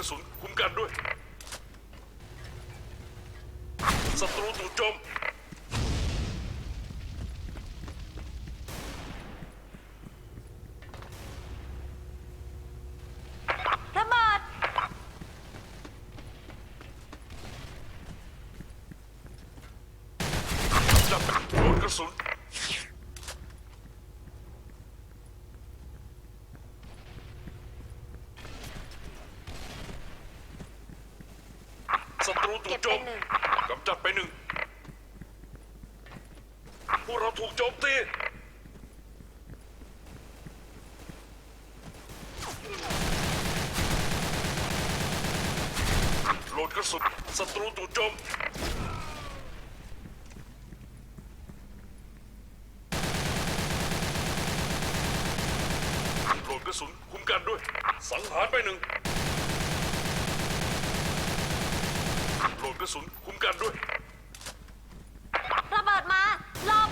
ระสุนคุ้มกันด้วยศัตรูถูกโจมระเบิดจับโดนกระสุน ศัตรูถูเก็กบโจไปมหนึ่ง กำจัดไปหนึ่งพวกเราถูกโจมตีโหลดกระสุนศัตรูถูกโจม โหลดกระสุนคุ้มกันด้วย สังหารไปหนึ่ง โหลดกระสุนคุ้มกันด้วย ระเบิดมาหลบ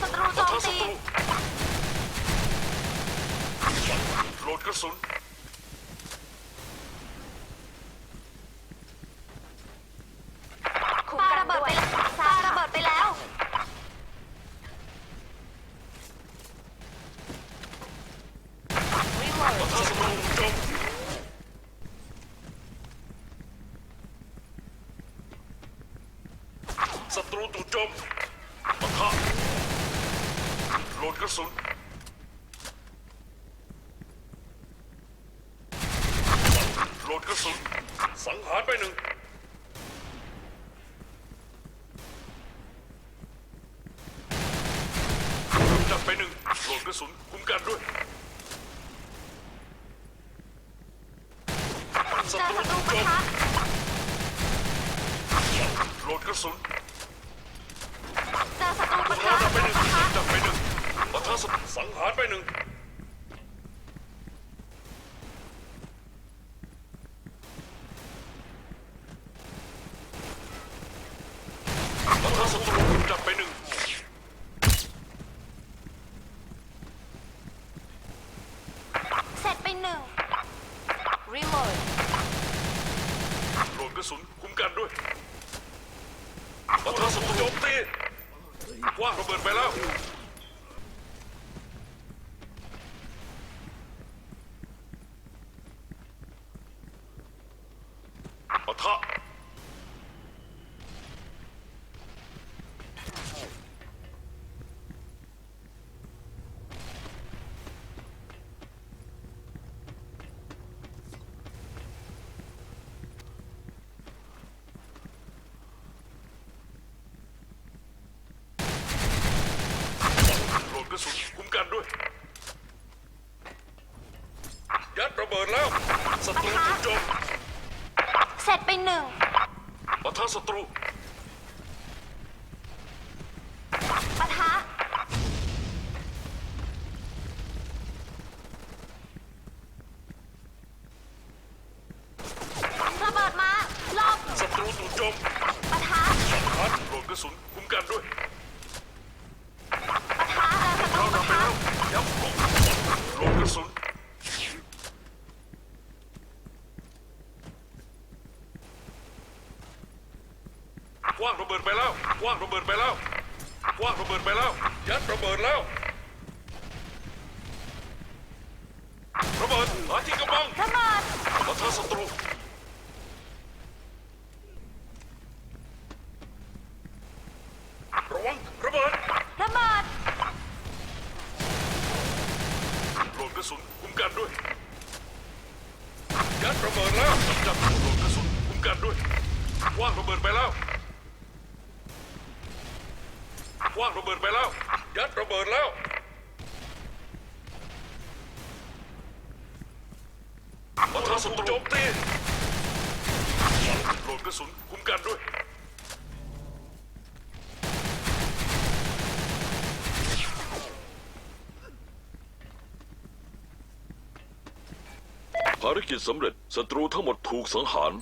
ศัตรูโจปะมทะศัตีตรูโหลดกระสุน ศัตรูถูกโจมศัตรูถูกโจมปะทะโหลดกระสุนโหลดกระสุนสังหารไปหนึ่ง โหลดกระสุนเจอศัตรูปะปะทะทะไปหนึ่งปะทะจับไปหนึ่งปะทะสังหารไปหนึ่งปะทะศัตรูจับไปหนึ่งเสร็จไปหนึ่งรีโหลดโหลดกระสุนคุ้มกันด้วย ปะทะศัตรูโจมตีว้างระเบิดไปแล้ว ปะทะ โหลดกระสุนคุ้มกันด้วย ยั ดระเบิดแล้วศัตรูถูกโจมเสร็จไปหนึ่งปะทะศัตรูปะทะระเบิดมาหลบศัตรูถูกโจมปะทะพัดโหลดกระสุน ว้างระเบิดไปแล้วคว้างระเบิดไปแล้วคว้างระเบิดไปแล้ว ยัดระเบิดแล้ว ระเบิดหาที่กำบังระเบิดปะทะศัตรูระวังระเบิดระเบิดโหลดกระสุนคุ้มกันด้วย ยัดระเบิดแล้วจับโหลดกระสุนคุ้มกันด้วยว่างระเบิดไปแล้ว ว่างระเบิดไปแล้ว ยัดระเบิดแล้วปะทะศัตรูโจมตีโหลดกระสุนคุ้มกันด้วย ภารกิจสำเร็จศัตรูทั้งหมดถูกสังหาร